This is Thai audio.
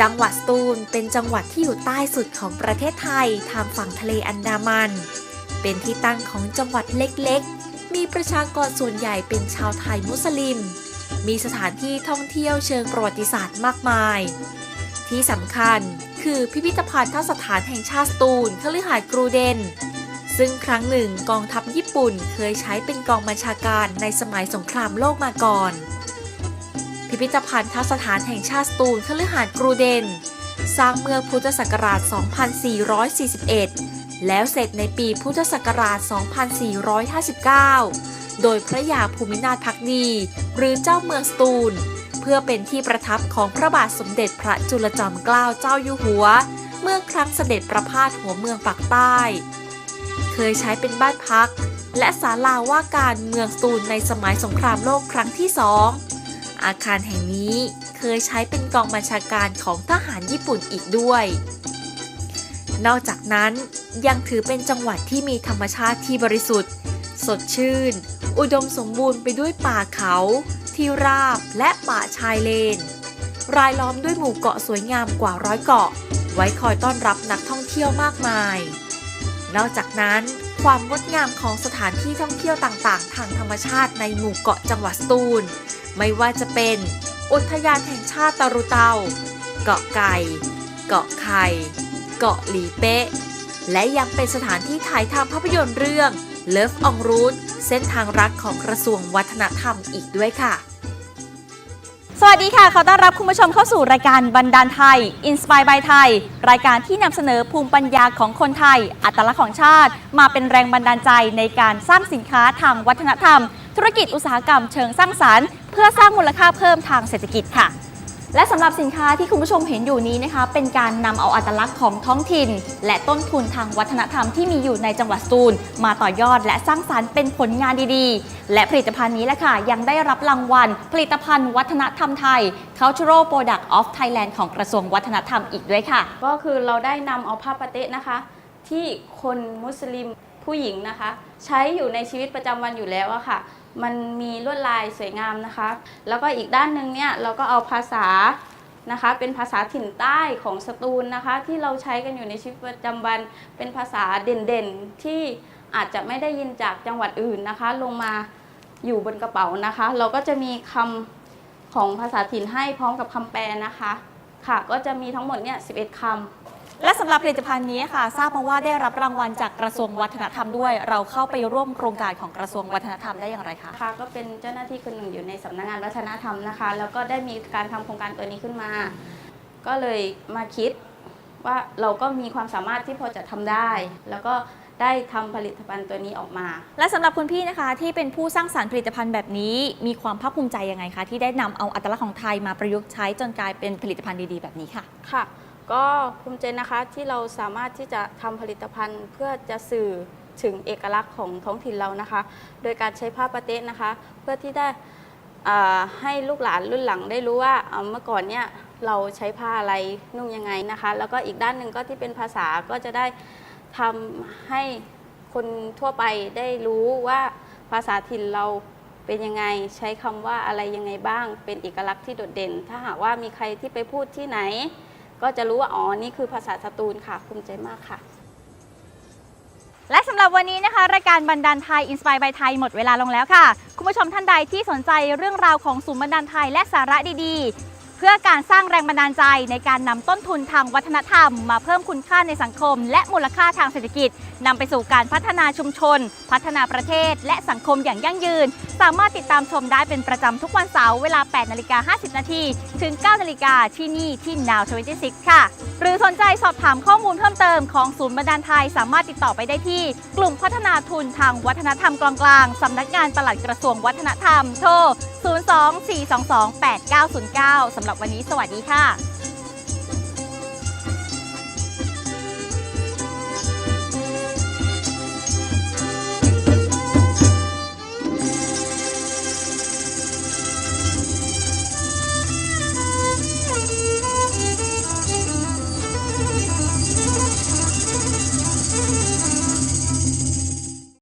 จังหวัดสตูลเป็นจังหวัดที่อยู่ใต้สุดของประเทศไทยทางฝั่งทะเลอันดามัน เป็นที่ตั้งของจังหวัดเล็กๆ มีประชากรส่วนใหญ่เป็นชาวไทยมุสลิม มีสถานที่ท่องเที่ยวเชิงประวัติศาสตร์มากมาย ที่สำคัญคือพิพิธภัณฑ์สถานแห่งชาติสตูลคฤหาสน์กรูเดน ซึ่งครั้งหนึ่งกองทัพญี่ปุ่นเคยใช้เป็นกองบัญชาการในสมัยสงครามโลกมาก่อน พิพิธภัณฑ์สถานแห่งชาติสตูลคฤหาสน์กรูเดน สร้างเมื่อพุทธศักราช 2441 แล้วเสร็จในปีพุทธศักราช 2459 โดยพระยาภูมินาถพักดี หรือเจ้าเมืองสตูล เพื่อเป็นที่ประทับของพระบาทสมเด็จพระจุลจอมเกล้าเจ้าอยู่หัว เมื่อครั้งเสด็จประพาสหัวเมืองปากใต้ เคยใช้เป็นบ้านพัก และศาลาว่าการเมืองสตูลในสมัยสงครามโลกครั้งที่สอง อาคารแห่งนี้เคยใช้เป็นกองบัญชาการของทหารญี่ปุ่นอีกด้วย นอกจากนั้นยังถือเป็นจังหวัดที่มีธรรมชาติที่บริสุทธิ์ สดชื่น อุดมสมบูรณ์ไปด้วยป่าเขา ที่ราบและป่าชายเลน รายล้อมด้วยหมู่เกาะสวยงามกว่าร้อยเกาะ ไว้คอยต้อนรับนักท่องเที่ยวมากมาย นอกจากนั้นความงดงามของสถานที่ท่องเที่ยวต่างๆ ทางธรรมชาติในหมู่เกาะจังหวัดสตูล ไม่ว่าจะเป็น อุทยานแห่งชาติตารุเตา เกาะไก่ เกาะไข่ เกาะหลีเป๊ะ และยังเป็นสถานที่ถ่ายทำภาพยนตร์เรื่อง Love on Route เส้นทางรักของกระทรวงวัฒนธรรมอีกด้วยค่ะ สวัสดีค่ะ ขอต้อนรับคุณผู้ชมเข้าสู่รายการบันดาลไทย Inspire by ไทย รายการที่นำเสนอภูมิปัญญาของคนไทย อัตลักษณ์ของชาติ มาเป็นแรงบันดาลใจในการสร้างสินค้าทางวัฒนธรรม ธุรกิจอุตสาหกรรมเชิงสร้างสารรค์ เพื่อสร้างมูลค่าเพิ่มทางเศรษฐกิจค่ะ และสำหรับสินค้าที่คุณผู้ชมเห็นอยู่นี้นะคะ เป็นการนำเอาอัตลักษณ์ของท้องถิ่น และต้นทุนทางวัฒนธรรมที่มีอยู่ในจังหวัดสตูล มาต่อยอดและสร้างสารรค์เป็นผลงานดีๆ และผลิตภัณฑ์นี้แหละค่ะ ยังได้รับรางวัล ผลิตภัณฑ์วัฒนธรรมไทย Cultural Product of Thailand ของกระทรวงวัฒนธรรมอีกด้วยค่ะ ก็คือเราได้นำเอาผ้าปาเตะนะคะ ที่คนมุสลิมผู้หญิงนะคะ ใช้อยู่ในชีวิตประจำวันอยู่แล้วอะค่ะ มันมีลวดลายสวยงามนะคะ แล้วก็อีกด้านหนึ่งเนี่ยเราก็เอาภาษานะคะ เป็นภาษาถิ่นใต้ของสตูลนะคะ ที่เราใช้กันอยู่ในชีวิตประจำวัน เป็นภาษาเด่นๆ ที่อาจจะไม่ได้ยินจากจังหวัดอื่นนะคะ ลงมาอยู่บนกระเป๋านะคะ เราก็จะมีคำของภาษาถิ่นให้พร้อมกับคำแปลนะคะ ค่ะ ก็จะมีทั้งหมดเนี่ย11คำ และสำหรับผลิตภัณฑ์นี้ค่ะทราบมาว่าได้รับรางวัลจากกระทรวงวัฒนธรรมด้วย เราเข้าไปร่วมโครงการของกระทรวงวัฒนธรรมได้อย่างไรคะ ค่ะก็เป็นเจ้าหน้าที่คนหนึ่งอยู่ในสำนักงานวัฒนธรรมนะคะ แล้วก็ได้มีการทำโครงการตัวนี้ขึ้นมา ก็เลยมาคิดว่าเราก็มีความสามารถที่พอจะทำได้ แล้วก็ได้ทำผลิตภัณฑ์ตัวนี้ออกมา และสำหรับคุณพี่นะคะ ที่เป็นผู้สร้างสารรค์ผลิตภัณฑ์แบบนี้ มีความภาคภูมิใจยังไงคะที่ได้นำเอาอัตลักษณ์ของไทยมาประยุกต์ใช้จนกลายเป็นผลิตภัณฑ์ดีๆแบบนี้ค่ะ ค่ะ ก็ภูมิใจนะคะที่เราสามารถที่จะทำผลิตภัณฑ์ เพื่อจะสื่อถึงเอกลักษณ์ของท้องถิ่นเรานะคะ โดยการใช้ผ้าปาเต๊ะนะคะ เพื่อที่ได้อ่าให้ลูกหลานรุ่นหลังได้รู้ว่าอ่าเมื่อก่อนเนี่ยเราใช้ผ้าอะไรนุ่งยังไงนะคะ แล้วก็อีกด้านหนึ่งก็ที่เป็นภาษาก็จะได้ทำให้คนทั่วไปได้รู้ว่าภาษาถิ่นเราเป็นยังไงใช้คำว่าอะไรยังไงบ้าง เป็นเอกลักษณ์ที่โดดเด่น ถ้าหากว่ามีใครที่ไปพูดที่ไหน ก็จะรู้ว่าอ๋อนี่คือภาษาสตูลค่ะภูมิใจมากค่ะ และสำหรับวันนี้นะคะ รายการบันดาลไทยอินสปายบายไทยหมดเวลาลงแล้วค่ะ คุณผู้ชมท่านใดที่สนใจเรื่องราวของศูนย์บันดาลไทยและสาระดีๆ พื่อการสร้างแรงบันดาลใจในการนำต้นทุนทางวัฒนธรรม มาเพิ่มคุณค่าในสังคม และมูลค่าทางเศรษฐกิจนำไปสู่การพัฒนาชุมชน พัฒนาประเทศ และสังคมอย่างยั่งยืน สามารถติดตามชมได้เป็นประจำทุกวันเสาร์เวลา 8 นาฬิกา 50 นาทีถึง 9 นาฬิกาที่นี่ที่ Now 26 ค่ะ หรือสนใจสอบถามข้อมูลเพิ่มเติมของศูนย์บันดาลไทย สามารถติดต่อไปได้ที่ กลุ่มพัฒนาทุนทางวัฒนธรรมกลางๆสำนักงานปลัดกระทรวงวัฒนธรรม โทร 024228909สำหรับหรับวันนี้ สวัสดีค่ะ